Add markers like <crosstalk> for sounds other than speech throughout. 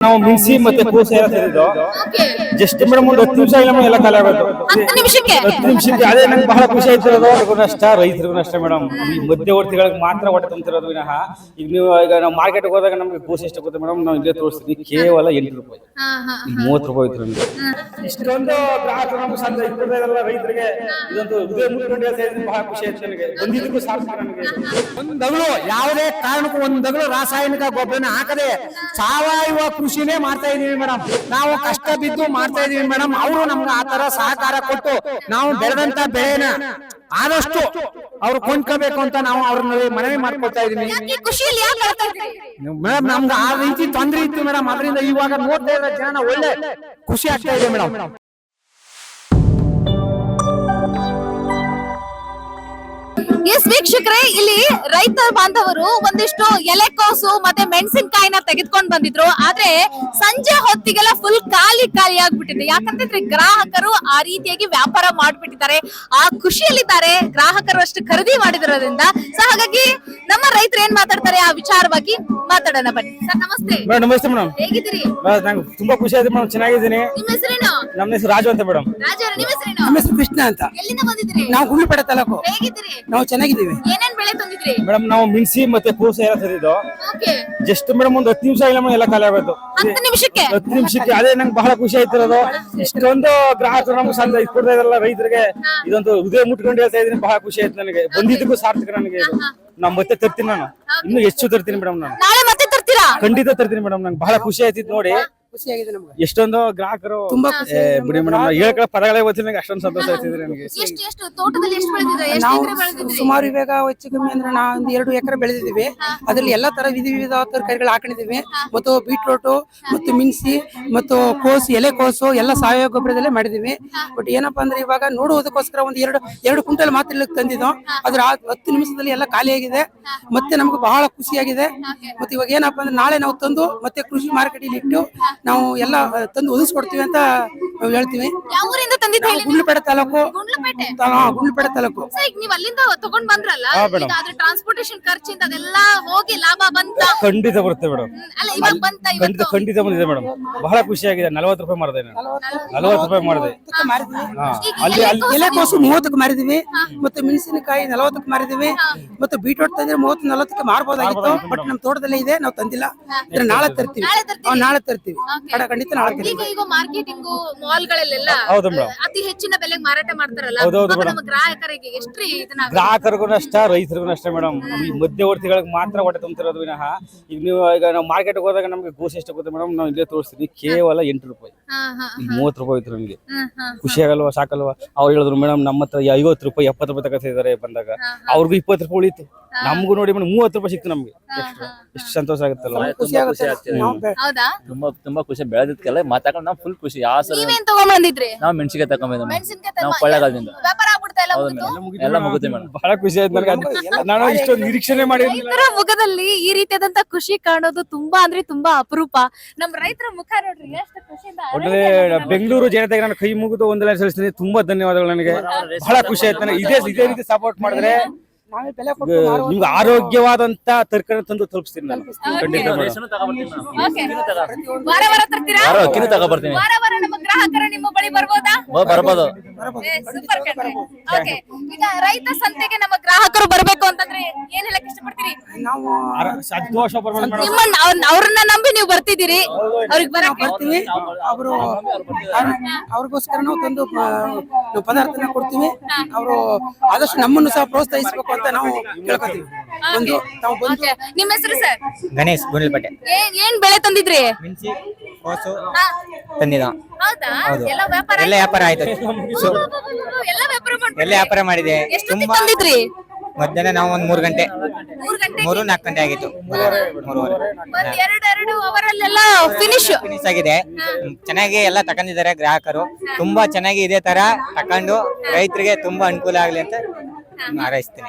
ನಾವು ಮಿಕ್ಸಿ ಮತ್ತೆ ಕೋಸ ಎಲ್ಲ ಓಕೆ. ಜಸ್ಟ್ ಮೇಡಮ್ ಒಂದು ಹತ್ತು ನಿಮಿಷ ಇಲ್ಲ ಎಲ್ಲ ಖಾಲಿ ಆಗೋದು ಹತ್ತು ನಿಮಿಷಕ್ಕೆ? ಹತ್ತು ನಿಮಿಷಕ್ಕೆ. ಅದೇ ನಂಗೆ ಬಹಳ ಖುಷಿ ಆಯ್ತಿರೋದು ಅವ್ರಿಗೂ ನಷ್ಟ ರೈತರಿಗೂ ನಷ್ಟ ಮೇಡಮ್. ಈ ಮಧ್ಯವರ್ತಿಗಳಿಗೆ ಮಾತ್ರ ಹೊಟ್ಟೆ ತುಂಬಿರೋದು ವಿನಃ. ಈಗ ನೀವು ಈಗ ನಾವು ಮಾರ್ಕೆಟ್ಗೆ ಹೋದಾಗ ನಮ್ಗೆ ಕೋಸ ಎಷ್ಟು ಗೊತ್ತೆ ಮೇಡಮ್? ನಾವು ಇಲ್ಲೇ ತೋರಿಸ್ತೀನಿ. ಕೇವಲ ಎಂಟು ರೂಪಾಯಿ. ಹಾ ಹಾ ಇಲ್ಲಿ ಮೂವತ್ತು ರೂಪಾಯಿ ಇತ್ತು ನಮ್ಗೆ. ಇಷ್ಟೊಂದು ಗ್ರಾಹಕರು ನಮ್ಗೆ ಸಂದ ಇಪ್ಪತ್ತೈದಲ್ಲ ರೈತರಿಗೆ ಇದೊಂದು ಹೃದಯ ಮುಟ್ಕೊಂಡು ಬಹಳ ಖುಷಿ ಆಯ್ತು ನನಗೆ. ಬಂದಿದ್ದಕ್ಕೂ ಸಾರ್ಥಕ ನನಗೆ. ಒಂದಗಳು ಯಾವುದೇ ಕಾರಣಕ್ಕೂ ಒಂದಗಳು ರಾಸಾಯನಿಕ ಗೊಬ್ಬರನ ಹಾಕದೆ ಸಾವಯವ ಕೃಷಿನೇ ಮಾಡ್ತಾ ಇದೀವಿ ಮೇಡಮ್. ನಾವು ಕಷ್ಟ ಬಿದ್ದು ಮಾಡ್ತಾ ಇದೀವಿ ಮೇಡಮ್. ಅವರು ನಮ್ಗೆ ಆತರ ತರ ಸಹಕಾರ ಕೊಟ್ಟು ನಾವು ಬೆಳೆದಂತ ಬೆಳೆನ ಆದಷ್ಟು ಅವ್ರು ಕೊಂಡ್ಕೋಬೇಕು ಅಂತ ನಾವು ಅವ್ರನ್ನ ಮನವಿ ಮಾಡ್ಕೊಳ್ತಾ ಇದೀವಿ. ಮೇಡಮ್ ನಮ್ಗೆ ಆ ರೀತಿ ತೊಂದ್ರೆ ಇತ್ತು ಮೇಡಮ್. ಅದರಿಂದ ಇವಾಗ ನೋಡ್ತಾ ಇರೋ ಜನ ಒಳ್ಳೆ ಖುಷಿ ಆಗ್ತಾ ಇದೆ ಮೇಡಮ್. ಎಸ್ ವೀಕ್ಷಕರೇ ಇಲ್ಲಿ ರೈತ ಬಾಂಧವರು ಒಂದಿಷ್ಟು ಎಲೆಕೋಸು ಮತ್ತೆ ಮೆಣಸಿನಕಾಯಿನ ತೆಗೆದುಕೊಂಡು ಬಂದಿದ್ರು. ಆದ್ರೆ ಸಂಜೆ ಹೊತ್ತಿಗೆಲ್ಲ ಫುಲ್ ಖಾಲಿ ಖಾಲಿ ಆಗ್ಬಿಟ್ಟಿದೆ. ಯಾಕಂತಂದ್ರೆ ಗ್ರಾಹಕರು ಆ ರೀತಿಯಾಗಿ ವ್ಯಾಪಾರ ಮಾಡ್ಬಿಟ್ಟಿದ್ದಾರೆ. ಆ ಖುಷಿಯಲ್ಲಿದ್ದಾರೆ. ಗ್ರಾಹಕರು ಅಷ್ಟು ಖರೀದಿ ಮಾಡಿದಿರೋದ್ರಿಂದ ಸೊ ಹಾಗಾಗಿ ನಮ್ಮ ರೈತರು ಏನ್ ಮಾತಾಡ್ತಾರೆ? ಆ ವಿಚಾರವಾಗಿ ಮಾತಾಡೋಣ ಬನ್ನಿ. ಸರ್ ನಮಸ್ತೆ. ಮೇಡಮ್ ನಮಸ್ತೆ ಮೇಡಮ್ ಹೇಗಿದ್ದೀರಿ? ನಂಗೆ ತುಂಬಾ ಖುಷಿ ಆಯ್ತು ಮೇಡಮ್ ಚೆನ್ನಾಗಿದ್ದೀನಿ. ನಿಮ್ಮ ಹೆಸರೇನು? ನಮ್ಮ ಹೆಸರು ರಾಜು ಅಂತ ಮೇಡಮ್ ನಿಮ್ಮ ಹೆಸರೇನು? ನಮ್ಮ ಹೆಸರು ಕೃಷ್ಣ ಅಂತ. ಎಲ್ಲಿಂದ ಬಂದಿದ್ರಿ ನಾವು ಗುಂಡ್ಲುಪೇಟೆ ತಾಲೂಕು. ಹೇಗಿದ್ದೀರಿ? ನಾವು ಚೆನ್ನಾಗಿದ್ದೀವಿ. ಏನೇನ್ ಬೆಳೆ ತಂದಿದ್ರಿ? ಮೇಡಮ್ ನಾವು ಮಿನ್ಸಿ ಮತ್ತೆ ಕೋಸ ಎಲ್ಲ ತಂದಿದ್ದು. ಓಕೆ. ಜಸ್ಟ್ ಮೇಡಮ್ ಒಂದು ಹತ್ತು ನಿಮಿಷ ಇಲ್ಲ ಎಲ್ಲ ಖಾಲಿ ಆಗೋದು ಹತ್ತು ನಿಮಿಷಕ್ಕೆ? ಹತ್ತು ನಿಮಿಷಕ್ಕೆ. ಅದೇ ನಂಗೆ ಬಹಳ ಖುಷಿ ಆಯ್ತಿರೋದು ಇಷ್ಟೊಂದು ಗ್ರಾಹಕರು ನಮ್ಗೆ ಸಂದ ಕೊಡ್ತಾ ಇದಾರಲ್ಲ ರೈತರಿಗೆ ಇದೊಂದು ಹೃದಯ ಮುಟ್ಕೊಂಡು ಹೇಳ್ತಾ ಇದ್ದೀನಿ. ಬಹಳ ಖುಷಿ ಆಯ್ತು ನನಗೆ. ಬಂದಿದ್ದಕ್ಕೂ ಸಾರ್ಥಕ ನನಗೆ ಇದು. ನಾನು ಮತ್ತೆ ತರ್ತೀನಿ ನಾನು. ಇನ್ನು ಹೆಚ್ಚು ತರ್ತೀನಿ ಮೇಡಮ್ ನಾನು. ನಾಳೆ ಮತ್ತೆ ತರ್ತೀರಾ? ಖಂಡಿತ ತರ್ತೀನಿ ಮೇಡಮ್ ನಂಗೆ. ಬಹಳ ಖುಷಿ ಆಯ್ತಿತ್ತು ನೋಡಿ. ಖುಷಿಯಾಗಿದೆ ನಮ್ಗೆ. ಎಷ್ಟೊಂದು ಗ್ರಾಹಕರು ತುಂಬಾ ಏ, ಬಿಡಿ ಮೇಡಮ್ ಹೇಳ್ಕೊಳ್ಳೋ ಪದಗಳೇ ಗೊತ್ತಿಲ್ಲ ಅಷ್ಟೊಂದು ಸಂತೋಷ ಆಯ್ತಿದ್ರೆ ನನಗೆ ಎಷ್ಟು ಎಷ್ಟು ತೋಟದಲ್ಲಿ ಎಷ್ಟು ಬೆಳೆದಿದ್ರೆ? ಎಷ್ಟು ನಾವು ಎಕರೆ ಬೆಳೆದಿದ್ರಿ? ಸುಮಾರು ಇವಾಗ ಹೆಚ್ಚು ಕಮ್ಮಿ ಅಂದ್ರೆ ನಾವು ಒಂದು ಎರಡು ಎಕರೆ ಬೆಳೆದಿದ್ದೀವಿ. ಅದ್ರಲ್ಲಿ ಎಲ್ಲಾ ತರ ವಿಧ ವಿವಿಧ ತರಕಾರಿಗಳು ಹಾಕೊಂಡಿದೀವಿ ಮತ್ತು ಬೀಟ್ರೋಟು ಮತ್ತು ಮಿನ್ಸಿ ಮತ್ತು ಕೋಸು ಎಲೆ ಕೋಸು ಎಲ್ಲ ಸಾವಯವ ಗೊಬ್ಬರದಲ್ಲೇ ಮಾಡಿದೀವಿ ಬಟ್ ಏನಪ್ಪಾ ಅಂದ್ರೆ ಇವಾಗ ನೋಡುವುದಕ್ಕೋಸ್ಕರ ಒಂದು ಎರಡು ಎರಡು ಕುಂಟಲ್ ಮಾತ್ರ ಇಲ್ಲಿಗೆ ತಂದಿದ್ದು. ಅದ್ರ ಆ ಹತ್ತು ನಿಮಿಷದಲ್ಲಿ ಎಲ್ಲ ಖಾಲಿಯಾಗಿದೆ. ಮತ್ತೆ ನಮ್ಗೆ ಬಹಳ ಖುಷಿಯಾಗಿದೆ. ಮತ್ತೆ ಇವಾಗ ಏನಪ್ಪಾ ಅಂದ್ರೆ ನಾಳೆ ನಾವು ತಂದು ಮತ್ತೆ ಕೃಷಿ ಮಾರ್ಕೆಟ್ ಇಟ್ಟು ನಾವು ಎಲ್ಲ ತಂದು ಒದಗಿಸ್ಕೊಡ್ತೀವಿ ಅಂತ ಹೇಳ್ತೀವಿ. ತಂದಿದ್ದು ಹೇಳಿ ನೀವು? ಗುಂಡ್ಲುಪೇಟೆ ತಾಲೂಕು. ಗುಂಡ್ಲುಪೇಟೆ ಹಾ, ಗುಂಡ್ಲುಪೇಟೆ ತಾಲೂಕು. ಸೊ ಈಗ ನೀವ್ ಅಲ್ಲಿಂದ ತಗೊಂಡ್ ಬಂದ್ರಲ್ಲ ಹಾ, madam. ಈಗ ಅದ್ರ ಟ್ರಾನ್ಸ್ಪೋರ್ಟೇಶನ್ ಖರ್ಚಿಂದ ಅದೆಲ್ಲ ಹೋಗಿ ಲಾಭ ಬಂತ? ಖಂಡಿತ ಬರುತ್ತೆ ಮೇಡಮ್. ಹ್ಮ್, ಅಲ್ಲ ಇವಾಗ ಬಂತ ಖಂಡಿತ ಇವತ್ತು? ಖಂಡಿತ ಬಂದಿದೆ ಮೇಡಮ್. ಬಹಳ ಖುಷಿಯಾಗಿದೆ. ನಲವತ್ತು ರೂಪಾಯಿ ಮಾಡಿದೆ ನಾನು. ನಲವತ್ತು ರೂಪಾಯಿ ಮಾಡಿದೆ ಹಾ. ಅಲ್ಲಿ ಅಲ್ಲಿ ಎಲೆಕೋಸು ಮೂವತ್ತಕ್ಕೆ ಮಾರಿದೀವಿ. ಮತ್ತೆ ಮೆಣಸಿನಕಾಯಿ ನಲವತ್ತಕ್ಕೆ ಮಾರಿದೀವಿ. ಮತ್ತೆ ಬೀಟ್ರೋಟ್ ತಂದ್ರೆ ಮೂವತ್ತು ನಲವತ್ತಕ್ಕೆ ಮಾರ್ಬೋದಾಗಿತ್ತು. ಬಟ್ ನಮ್ ತೋಟದಲ್ಲೇ ಇದೆ ನಾವು ತಂದಿಲ್ಲ. ಇದ್ರ ನಾಳೆ ತರ್ತೀವಿ. ನಾಳೆ ತರ್ತೀವಿ? ಹಾ, ನಾಳೆ ತರ್ತೀವಿ. ಕಡ ಖಂಡಿತ ನಾಳೆ ತರ್ತೀವಿ. ಈಗ ಮಾರ್ಕೆಟಿಂಗು ಮಾಲ್ ಗಳಲ್ಲೆಲ್ಲ ಹೌದು ಮೇಡಮ್. ಅತಿ ಹೆಚ್ಚಿನ ಬೆಲೆಗೆ ಮಾರಾಟ ಮಾಡ್ತಾರಲ್ಲ ನಮ್ಮ ಗ್ರಾಹಕರಿಗೆ ಎಷ್ಟ್ರಿ ಇದನ್ನ ಗ್ರಾಹಕರಿಗೂ ನಷ್ಟ ರೈತರಿಗೂ ನಷ್ಟ ಮೇಡಮ್. ಈ ಮಧ್ಯವರ್ತಿಗಳಿಗೆ ಮಾತ್ರ ಹೊಟ್ಟೆ ತುಂಬಿರೋದು ವಿನಃ. ಈಗ ನೀವು ಈಗ ನಾವು ಮಾರ್ಕೆಟ್ಗೆ ಹೋದಾಗ ನಮ್ಗೆ ಗೋಸ್ ಎಷ್ಟು ಗೊತ್ತೆ ಮೇಡಮ್? ನಾವು ಇಲ್ಲೇ ತೋರಿಸ್ತೀನಿ. ಕೇವಲ ಎಂಟು ರೂಪಾಯಿ. ಹಾ ಹಾ ಮೂವತ್ತು ರೂಪಾಯಿ ಹೋಯ್ತು ನಮಗೆ. ಹಾ ಹಾ. ಖುಷಿ ಆಗಲ್ವಾ ಸಾಕಲ್ವಾ? ಅವ್ರು ಹೇಳಿದ್ರು ಮೇಡಮ್ ನಮ್ಮ ಹತ್ರ ಐವತ್ತು ರೂಪಾಯಿ ಎಪ್ಪತ್ತು ರೂಪಾಯಿ ತಗೋತಿದ್ದಾರೆ ಬಂದಾಗ. ಅವ್ರಿಗೂ ಇಪ್ಪತ್ತು ರೂಪಾಯಿ ಉಳಿತು. ನಮಗೂ ನೋಡಿ ಮೇಡಮ್ ಮೂವತ್ತು ರೂಪಾಯಿ ಸಿಕ್ತು ನಮ್ಗೆ. ಎಷ್ಟು ಎಷ್ಟು ಸಂತೋಷ ಆಗುತ್ತಲ್ಲ ಖುಷಿ ಆಗುತ್ತೆ ನಾವು ಹೌದಾ? ತುಂಬಾ ತುಂಬಾ ಖುಷಿ. ಬೆಳೆದಿದ್ಕೆಲ್ಲ ಮಾತಾಡ್ಕೊಂಡು ನಾವು ಫುಲ್ ಖುಷಿ. ಯಾವ ಸರ್ ನೀವೇನ್ ನಾವು ಮೆಣಸಿಗೆ ತಗೊಂಡಿದ್ದ ಮೆಣಸಿನ್ಕಾಯಿ ನಾವು ಕೊಳ್ಳೇಗಾಲದಿಂದ. ವ್ಯಾಪಾರ ಆಗ್ಬಿಡ್ತಾ ಎಲ್ಲ ಹೌದು ಮುಗ್ದು? ಮೇಡಮ್ ಎಲ್ಲ ಮುಗುತ್ತೆ ಮೇಡಮ್. ಬಹಳ ಖುಷಿ ಆಯ್ತು ನನಗೆ ನಾನು ಇಷ್ಟೊಂದು ನಿರೀಕ್ಷಣೆ ಮಾಡಿರ್ಲಿಲ್ಲ. ರೈತರ ಮುಖದಲ್ಲಿ ಈ ರೀತಿಯಾದಂತ ಖುಷಿ ಕಾಣೋದು ತುಂಬಾ ಅಂದ್ರೆ ತುಂಬಾ ಅಪರೂಪ. ನಮ್ ರೈತರ ಮುಖ ನೋಡ್ರಿ ಎಷ್ಟು ಖುಷಿಯಿಂದ ಒಳ್ಳೆ ಬೆಂಗಳೂರು ಜನತೆಗೆ ನಾನು ಕೈ ಮುಗಿದು ಒಂದೆಲ್ಲ ಸಲ್ಲಿಸ್ತೀನಿ ತುಂಬಾ ಧನ್ಯವಾದಗಳು ನನಗೆ. ಬಹಳ ಖುಷಿ ಆಯ್ತು. ನನಗೆ ಇದೇ ಇದೇ ರೀತಿ ಸಪೋರ್ಟ್ ಮಾಡಿದ್ರೆ ನಾವೇ ಬೆಲೆ ಈಗ ಕೊಟ್ಟು ಮಾರುವ- ನಿಮ್ಗೆ ಆರೋಗ್ಯವಾದಂತ ತರಕಾರಿ ತಂದು ತಲುಪಿಸ್ತೀನಿ ನಾನು. ಖಂಡಿತ ಮೇಡಮ್. Okay. ವಾರ ವಾರ ತರ್ತೀರಾ ವಾರ ಅಕ್ಕಿನೂ ತಗೊಬರ್ತೀನಿ ವಾರ ವಾರ ನಮ್ಮ ಗ್ರಾಹಕರು ನಿಮ್ಮ ಬಳಿ ಬರ್ಬೋದಾ? ಬರ್ಬೋದು. ಏ, super ಕಣ್ರೀ. Okay. ಈಗ ರೈತ ಸಂತೆಗೆ ನಮ್ಮ ಗ್ರಾಹಕರು ಬರಬೇಕು ಅಂತಂದ್ರೆ ಏನ್ ಹೇಳಕ್ ಇಷ್ಟಪಡ್ತೀರಿ? ನಾವು ಸಂತೋಷ ಪಡ್ಬೋದು ಮೇಡಮ್ ನಿಮ್ಮನ್ನ ಅವ್ರ್- ಅವ್ರನ್ನ ನಂಬಿ ನೀವು ಬರ್ತಿದ್ದೀರಿ. ಅವ್ರಿಗೆ ಬರಕ್ಕೆ ಬರ್ತೀವಿ. ಅವರು ಅವ್ರಿಗೋಸ್ಕರ ನಾವು ತಂದು ನಾವು ಪದಾರ್ಥನ ಕೊಡ್ತೀವಿ. ಅವರು ಆದಷ್ಟು ನಮ್ಮನ್ನು ಸಹ ಪ್ರೋತ್ಸಾಹಿಸಬೇಕು ಅಂತ ನಾವು ಕೇಳ್ಕೊತೀವಿ. ಬಂದು ತಾವು ಬಂದು Okay. ನಿಮ್ಮ ಹೆಸರು ಸರ್? ಗಣೇಶ್ ಗುಂಡ್ಲಪೇಟೆ. ಏನ್ ಏನ್ ಬೆಳೆ ತಂದಿದ್ರಿ? ಮಿಂಚಿ ಕೋಸು ಹಾ, ತಂದಿದ. ಹೌದಾ? ಎಲ್ಲ ವ್ಯಾಪಾರ ಎಲ್ಲ ವ್ಯಾಪಾರ ಆಯ್ತು. ಸೊ ಎಲ್ಲ ವ್ಯಾಪಾರ ಮಾಡ್ಬಿಟ್ರಿ? ಎಲ್ಲ ವ್ಯಾಪಾರ ಮಾಡಿದೆ. ಎಷ್ಟೊತ್ತಿಗೆ ತುಂಬಾ ತಂದಿದ್ರಿ? ಮಧ್ಯಾಹ್ನ ನಾವು ಒಂದ್ ಮೂರ್ ಗಂಟೆ. ಮೂರ್ ಗಂಟೆ ಮೂರು ನಾಲ್ಕು ಗಂಟೆ ಆಗಿತ್ತು. ಮೂರುವರೆ ಒಂದ್ ಎರಡು ಎರಡು ಅವರಲ್ಲೆಲ್ಲ ಫಿನಿಶ್ ಫಿನಿಶ್ ಆಗಿದೆ. ಹ್ಮ್, ಚೆನ್ನಾಗಿ ಎಲ್ಲ ತಕೊಂಡಿದ್ದಾರೆ ಗ್ರಾಹಕರು. ತುಂಬಾ ಚೆನ್ನಾಗಿ ಇದೇ ತರ ತಕೊಂಡು ರೈತರಿಗೆ ತುಂಬಾ ಅನುಕೂಲ ಆಗ್ಲಿ ಅಂತ ಹಾರೈಸ್ತೀನಿ.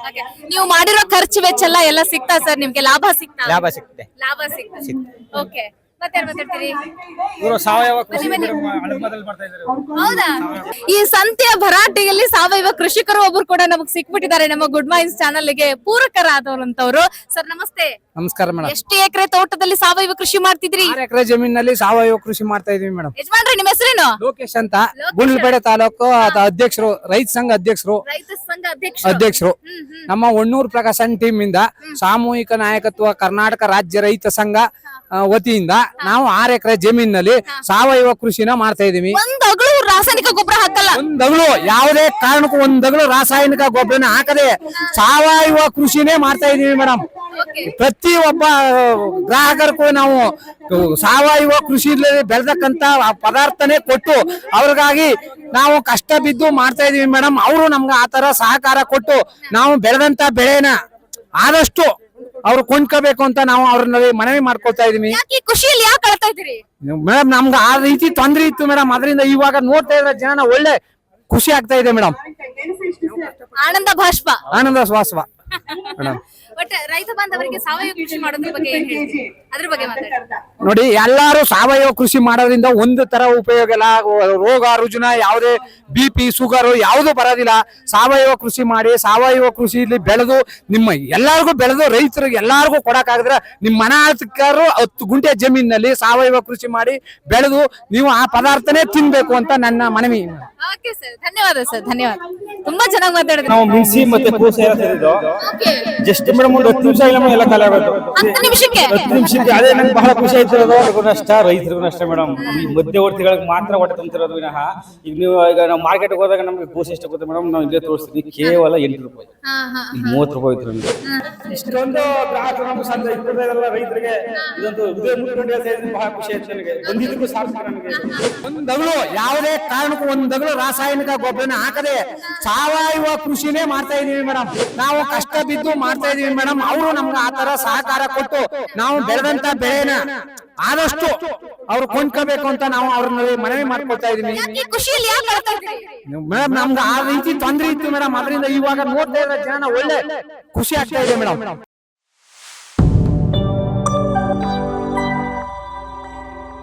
ನೀವು ಮಾಡಿರೋ ಖರ್ಚು ವೆಚ್ಚ ಎಲ್ಲ ಎಲ್ಲ ಸಿಗ್ತಾ ಸರ್? ನಿಮ್ಗೆ ಲಾಭ ಸಿಗ್ತಾ? ಲಾಭ ಸಿಗ್ತದೆ. ಲಾಭ ಸಿಗ್ತಾ. ಓಕೆ ಮತ್ತೆ ಯಾರು ಮಾತಾಡ್ತೀರಿ? ಇವರು ಸಾವಯವ ಕೃಷಿ ಬನ್ನಿ, ಮೇಡಮ್ ಅಳಮದಲ್ಲಿ ಮಾಡ್ತಾ ಇದ್ದಾರೆ ಇವ್ರು. ಹೌದಾ? ಈ ಸಂತೆಯ ಭರಾಟೆಯಲ್ಲಿ ಸಾವಯವ ಕೃಷಿಕರು ಒಬ್ರು ಕೂಡ ನಮಗ್ ಸಿಕ್ಬಿಟ್ಟಿದ್ದಾರೆ. ನಮ್ಮ ಗುಡ್ ಮೈನ್ಸ್ ಚಾನಲ್ಗೆ ಪೂರಕರಾದವರಂತವ್ರು. ಸರ್ ನಮಸ್ತೆ. ನಮಸ್ಕಾರ ಮೇಡಮ್. ಎಷ್ಟು ಎಕರೆ ತೋಟದಲ್ಲಿ ಸಾವಯವ ಕೃಷಿ ಮಾಡ್ತಿದ್ರಿ? ಆರು ಎಕರೆ ಜಮೀನಲ್ಲಿ ಸಾವಯವ ಕೃಷಿ ಮಾಡ್ತಾ ಇದೀವಿ ಮೇಡಮ್. ಯಜಮಾನ್ರಿ ನಿಮ್ಮ ಹೆಸರೇನು? ಲೋಕೇಶ್ ಅಂತ. ಗುಂಡ್ಲುಪೇಟೆ ತಾಲೂಕು ಅದ ಅಧ್ಯಕ್ಷರು ರೈತ ಸಂಘ ಅಧ್ಯಕ್ಷರು. ರೈತ ಸಂಘ ಅಧ್ಯಕ್ಷ ಅಧ್ಯಕ್ಷರು. ನಮ್ಮ ಒಣ್ಣೂರು ಪ್ರಕಾಶನ್ ಟೀಮ್ ಇಂದ ಸಾಮೂಹಿಕ ನಾಯಕತ್ವ ಕರ್ನಾಟಕ ರಾಜ್ಯ ರೈತ ಸಂಘ ಆ, ವತಿಯಿಂದ ನಾವು ಆರು ಎಕರೆ ಜಮೀನಿನಲ್ಲಿ ಸಾವಯವ ಕೃಷಿನ ಮಾಡ್ತಾ ಇದೀವಿ. ರಾಸಾಯನಿಕ ಗೊಬ್ಬರ ಹಾಕಲ್ಲ. ಒಂದಗಳು ಯಾವುದೇ ಕಾರಣಕ್ಕೂ ಒಂದಗಳು ರಾಸಾಯನಿಕ ಗೊಬ್ಬರನ ಹಾಕದೆ ಸಾವಯವ ಕೃಷಿನೇ ಮಾಡ್ತಾ ಇದೀವಿ ಮೇಡಮ್. ಪ್ರತಿ ಒಬ್ಬ ಗ್ರಾಹಕರಿಗೂ ನಾವು ಸಾವಯವ ಕೃಷಿಯಲ್ಲಿ ಬೆಳೆದಕ್ಕಂತ ಪದಾರ್ಥನೇ ಕೊಟ್ಟು ಅವ್ರಿಗಾಗಿ ನಾವು ಕಷ್ಟ ಬಿದ್ದು ಮಾಡ್ತಾ ಇದೀವಿ ಮೇಡಮ್. ಅವರು ನಮ್ಗೆ ಆತರ ಸಹಕಾರ ಕೊಟ್ಟು ನಾವು ಬೆಳೆದಂತ ಬೆಳೆನ ಆದಷ್ಟು ಅವ್ರು ಕೊಂಡ್ಕೋಬೇಕು ಅಂತ ನಾವು ಅವ್ರನ್ನ ಮನವಿ ಮಾಡ್ಕೊಳ್ತಾ ಇದೀವಿ ಯಾಕೆ ಈ ಖುಷಿಯಲ್ಲಿ ಯಾಕೆ ಅಳ್ತಾ ಇದ್ದೀರಿ? ಮೇಡಮ್ ನಮ್ಗೆ ಆ ರೀತಿ ತೊಂದ್ರೆ ಇತ್ತು ಮೇಡಮ್. ಅದರಿಂದ ಇವಾಗ ನೋಡ್ತಾ ಇದ್ರೆ ಜನ ಒಳ್ಳೆ ಖುಷಿ ಆಗ್ತಾ ಇದೆ ಮೇಡಮ್. ಆನಂದ ಭಾಷ್ಪ. ಆನಂದ ಶ್ವಾಸವ ಮೇಡಮ್ <laughs> ರೈತ ಬಾಂಧವರಿಗೆ ಸಾವಯವ ಕೃಷಿ ಮಾಡೋದ್ರ ಬಗ್ಗೆ ಏನ್ ಹೇಳ್ತೀರಿ? ಅದ್ರ ಬಗ್ಗೆ ಮಾತಾಡಿ. ನೋಡಿ ಎಲ್ಲಾರು ಸಾವಯವ ಕೃಷಿ ಮಾಡೋದ್ರಿಂದ ಒಂದು ತರ ಉಪಯೋಗ ಇಲ್ಲ. ರೋಗ ರುಜಿನ ಯಾವುದೇ ಬಿ ಪಿ ಶುಗರ್ ಯಾವುದು ಬರೋದಿಲ್ಲ. ಸಾವಯವ ಕೃಷಿ ಮಾಡಿ ಸಾವಯವ ಕೃಷಿಲಿ ಬೆಳೆದು ನಿಮ್ಮ ಎಲ್ಲಾರ್ಗೂ ಬೆಳೆದು ರೈತರಿಗೆ ಎಲ್ಲಾರ್ಗೂ ಕೊಡಕ್ಕಾಗಿದ್ರೆ ನಿಮ್ಮ ಮನ ಆರ್ಥಿಕರು ಹತ್ತು ಗುಂಟೆ ಜಮೀನಿನಲ್ಲಿ ಸಾವಯವ ಕೃಷಿ ಮಾಡಿ ಬೆಳೆದು ನೀವು ಆ ಪದಾರ್ಥನೇ ತಿನ್ಬೇಕು ಅಂತ ನನ್ನ ಮನವಿ. ಓಕೆ ಸರ್ ಧನ್ಯವಾದ ಸರ್ ಧನ್ಯವಾದ. ತುಂಬಾ ಚೆನ್ನಾಗಿ ಮಾತಾಡಿದ್ರಿ. ನಾವು ಮಿಂಸಿ ಮತ್ತೆ ಕೋಸ ಎಲ್ಲ ಸೇರಿದ್ದು ಓಕೆ ಜಸ್ಟ್ ಮೇಡಮ್ ಒಂದು ಹತ್ತು ನಿಮಿಷ ಇಲ್ಲ madam ಎಲ್ಲ ಖಾಲಿ ಆಗೋದು ಹತ್ತು ನಿಮಿಷಕ್ಕೆ? ಹತ್ತು ನಿಮಿಷಕ್ಕೆ. ಅದೇ ನಂಗೆ ಬಹಳ ಖುಷಿ ಆಯ್ತಿರೋದು ಅವ್ರಿಗೂ ನಷ್ಟ ರೈತರಿಗೂ ನಷ್ಟ ಮೇಡಮ್. ಈ ಮಧ್ಯವರ್ತಿಗಳಿಗೆ ಮಾತ್ರ ಹೊಟ್ಟೆ ತುಂಬ್ತಿರೋದು ವಿನಃ. ಈಗ ನೀವು ಈಗ ನಾವು ಮಾರ್ಕೆಟ್ಗೆ ಹೋದಾಗ ನಮ್ಗೆ ಕೋಸ ಎಷ್ಟು ಗೊತ್ತೆ ಮೇಡಮ್? ನಾವು ಇಲ್ಲೇ ತೋರಿಸ್ತೀವಿ ಕೇವಲ ಎಂಟು ರೂಪಾಯಿ. ಹಾ ಹಾ ಇಲ್ಲಿ ಮೂವತ್ತು ರೂಪಾಯಿ ಇತ್ತು ನಮ್ಗೆ. ಇಷ್ಟೊಂದು ಗ್ರಾಹಕರು ನಮ್ಗೆ ಸಂತ ಇಟ್ಕೊಡ್ತಾ ರೈತರಿಗೆ. ಇದೊಂದು ಹೃದಯ ಮುಟ್ಕೊಂಡು ಬಹಳ ಖುಷಿ ಆಯ್ತು ನನಗೆ. ಬಂದಿದ್ದಕ್ಕೂ ಸಾರ್ಥಕ ನನಗೆ. ಒಂದು ಯಾವುದೇ ಕಾರಣಕ್ಕೂ ಒಂದಗಳು ರಾಸಾಯನಿಕ ಗೊಬ್ಬರನ ಹಾಕದೆ ಸಾವಯವ ಕೃಷಿನೇ ಮಾಡ್ತಾ ಇದೀವಿ ಮೇಡಮ್ ನಾವು ಕಷ್ಟ ಬಿದ್ದು ಮಾಡ್ತಾ ಇದೀವಿ ಮೇಡಮ್ ಅವರು ನಮ್ಗೆ ಆತರ ಸಹಕಾರ ಕೊಟ್ಟು ನಾವು ಬೆಳೆದಂತ ಬೆಳೆನ ಆದಷ್ಟು ಅವ್ರು ಕೊಂಡ್ಕೋಬೇಕು ಅಂತ ನಾವು ಅವ್ರನ್ನ ಮನವಿ ಮಾಡ್ಕೊಳ್ತಾ ಇದೀವಿ. ಮೇಡಮ್ ನಮ್ಗೆ ಆ ರೀತಿ ತೊಂದ್ರೆ ಇತ್ತು ಮೇಡಮ್ ಅದರಿಂದ ಇವಾಗ ನೋಡ್ತಾ ಇರೋ ಜನ ಒಳ್ಳೆ ಖುಷಿ ಆಗ್ತಾ ಇದೆ ಮೇಡಮ್